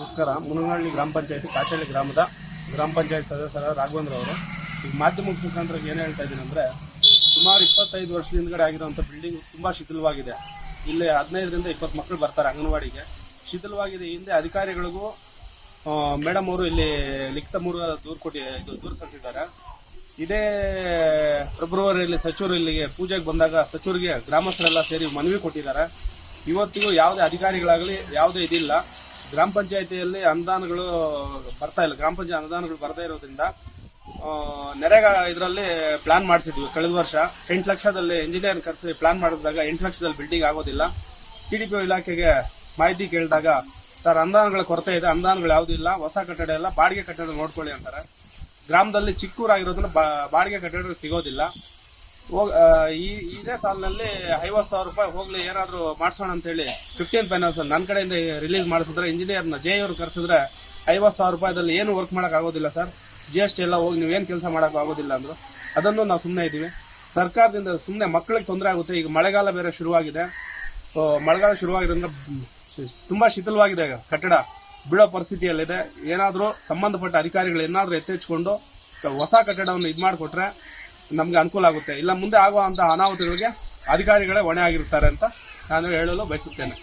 ನಮಸ್ಕಾರ. ಮುನಗಳ್ಳಿ ಗ್ರಾಮ ಪಂಚಾಯತಿ, ಕಾಚಹಳ್ಳಿ ಗ್ರಾಮದ ಗ್ರಾಮ ಪಂಚಾಯತ್ ಸದಸ್ಯರ ರಾಘವೇಂದ್ರ ಅವರು. ಈಗ ಮಾಧ್ಯಮದ ಮುಖಾಂತರ ಏನು ಹೇಳ್ತಾ ಇದ್ದೀನಿ ಅಂದರೆ, ಸುಮಾರು ಇಪ್ಪತ್ತೈದು ವರ್ಷದ ಹಿಂದ್ಗಡೆ ಆಗಿರುವಂಥ ಬಿಲ್ಡಿಂಗ್ ತುಂಬ ಶಿಥಿಲವಾಗಿದೆ. ಇಲ್ಲಿ ಹದಿನೈದರಿಂದ ಇಪ್ಪತ್ತು ಮಕ್ಕಳು ಬರ್ತಾರೆ ಅಂಗನವಾಡಿಗೆ. ಶಿಥಿಲವಾಗಿದೆ. ಹಿಂದೆ ಅಧಿಕಾರಿಗಳಿಗೂ ಮೇಡಮ್ ಅವರು ಇಲ್ಲಿ ಲಿಖಿತ ಮೂರು ದೂರು ಕೊಟ್ಟಿ, ಇದು ದೂರು ಸಲ್ಲಿಸಿದ್ದಾರೆ. ಇದೇ ಫೆಬ್ರವರಿಯಲ್ಲಿ ಸಚಿವರು ಇಲ್ಲಿಗೆ ಪೂಜೆಗೆ ಬಂದಾಗ ಸಚಿವರಿಗೆ ಗ್ರಾಮಸ್ಥರೆಲ್ಲ ಸೇರಿ ಮನವಿ ಕೊಟ್ಟಿದ್ದಾರೆ. ಇವತ್ತಿಗೂ ಯಾವುದೇ ಅಧಿಕಾರಿಗಳಾಗಲಿ ಯಾವುದೇ ಇದಿಲ್ಲ. ಗ್ರಾಮ ಪಂಚಾಯತಿಯಲ್ಲಿ ಅನುದಾನಗಳು ಬರ್ತಾ ಇಲ್ಲ. ಗ್ರಾಮ ಪಂಚಾಯತ್ ಅನುದಾನಗಳು ಬರ್ತಾ ಇರೋದ್ರಿಂದ ನೆರೆಗ ಇದರಲ್ಲಿ ಪ್ಲಾನ್ ಮಾಡಿಸಿದ್ವಿ. ಕಳೆದ ವರ್ಷ ಎಂಟು ಲಕ್ಷದಲ್ಲಿ ಇಂಜಿನಿಯರ್ ಕರೆಸಿ ಪ್ಲಾನ್ ಮಾಡಿದಾಗ ಎಂಟು ಲಕ್ಷದಲ್ಲಿ ಬಿಲ್ಡಿಂಗ್ ಆಗೋದಿಲ್ಲ. ಸಿ ಡಿ ಪಿ ಇಲಾಖೆಗೆ ಮಾಹಿತಿ ಕೇಳಿದಾಗ, ಸರ್, ಅನುದಾನಗಳ ಕೊರತೆ ಇದೆ, ಅನುದಾನಗಳು ಯಾವುದೂ ಇಲ್ಲ, ಹೊಸ ಕಟ್ಟಡ ಎಲ್ಲ ಬಾಡಿಗೆ ಕಟ್ಟಡ ನೋಡ್ಕೊಳ್ಳಿ ಅಂತಾರೆ. ಗ್ರಾಮದಲ್ಲಿ ಚಿಕ್ಕೂರಾಗಿರೋದ್ರಿಂದ ಬಾ- ಬಾಡಿಗೆ ಕಟ್ಟಡ ಸಿಗೋದಿಲ್ಲ. ಈ ಇದೇ ಸಾಲಿನಲ್ಲಿ ಐವತ್ತು ಸಾವಿರ ರೂಪಾಯಿ ಹೋಗ್ಲಿ, ಏನಾದ್ರು ಮಾಡ್ಸೋಣ ಅಂತ ಹೇಳಿ ಫಿಫ್ಟೀನ್ ಫೈನಾನ್ಸ್ ನನ್ನ ಕಡೆಯಿಂದ ರಿಲೀಸ್ ಮಾಡಿಸಿದ್ರೆ ಇಂಜಿನಿಯರ್ನ ಜೆ ಅವರು ಕರೆಸಿದ್ರೆ ಐವತ್ತು ಸಾವಿರ ರೂಪಾಯಿದಲ್ಲಿ ಏನು ವರ್ಕ್ ಮಾಡಕ್ ಆಗೋದಿಲ್ಲ ಸರ್ ಜಿ ಎಸ್ ಟಿ ಎಲ್ಲ ಹೋಗಿ ನೀವೇನು ಕೆಲಸ ಮಾಡಕ್ ಆಗೋದಿಲ್ಲ ಅಂದ್ರು. ಅದನ್ನು ನಾವು ಸುಮ್ಮನೆ ಇದ್ದೀವಿ ಸರ್ಕಾರದಿಂದ ಸುಮ್ಮನೆ ಮಕ್ಕಳಿಗೆ ತೊಂದರೆ ಆಗುತ್ತೆ. ಈಗ ಮಳೆಗಾಲ ಬೇರೆ ಶುರುವಾಗಿದೆ. ಮಳೆಗಾಲ ಶುರುವಾಗಿರೋದ್ರಿಂದ ತುಂಬಾ ಶಿಥಿಲವಾಗಿದೆ ಕಟ್ಟಡ. ಬಿಡೋ ಪರಿಸ್ಥಿತಿಯಲ್ಲಿದೆ. ಏನಾದರೂ ಸಂಬಂಧಪಟ್ಟ ಅಧಿಕಾರಿಗಳು ಏನಾದರೂ ಎತ್ತೆಚ್ಕೊಂಡು ಹೊಸ ಕಟ್ಟಡವನ್ನು ಇದು ಮಾಡಿಕೊಟ್ರೆ ನಮ್ಗೆ ಅನುಕೂಲ ಆಗುತ್ತೆ. ಇಲ್ಲ ಮುಂದೆ ಆಗುವಂತಹ ಅನಾಹುತಗಳಿಗೆ ಅಧಿಕಾರಿಗಳೇ ಹೊಣೆ ಆಗಿರ್ತಾರೆ ಅಂತ ನಾನು ಹೇಳಲು ಬಯಸುತ್ತೇನೆ.